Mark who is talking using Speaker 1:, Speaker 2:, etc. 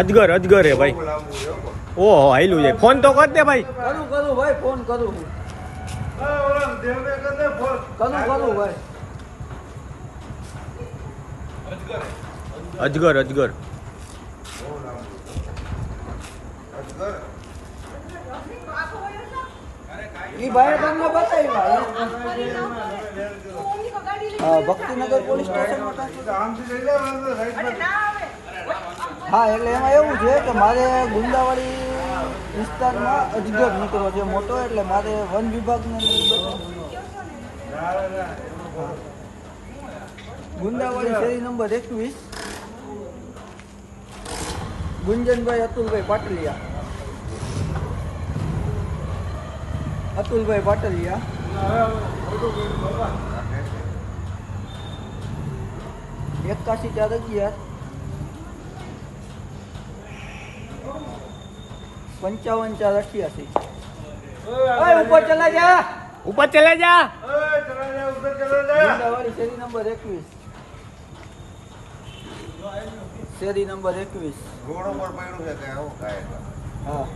Speaker 1: અજગર અજગર હે ભાઈ. ઓહો હાઈલું છે. ફોન તો કર દે ભાઈ.
Speaker 2: કરું કરું ભાઈ ફોન કરું કરું કરું ભાઈ.
Speaker 1: અજગર અજગર.
Speaker 2: ઈ ભાઈ તમને બતાવ્યા હા? ભક્તિનગર પોલીસ સ્ટેશનમાં હા, એટલે એમાં એવું છે કે મારે ગુંદાવાડી વિસ્તારમાં અજગર નીકળ્યો છે, મોટો, એટલે મારે વન વિભાગને ગુંદાવાડી શેરી નંબર એકવીસ. ગુંજનભાઈ અતુલભાઈ પાટલિયા. અતુલભાઈ પાટલિયા. એકાશી ચાર અગિયાર. પંચાવન ચાર અઠ્યાસી. ઉપર ચલા જા.
Speaker 1: ઉપર ચલા જા.
Speaker 2: શેરી નંબર એકવીસ. શેરી નંબર એકવીસ.
Speaker 3: રોડ ઉપર પડ્યું છે કે આવું કાંઈ?
Speaker 2: હા.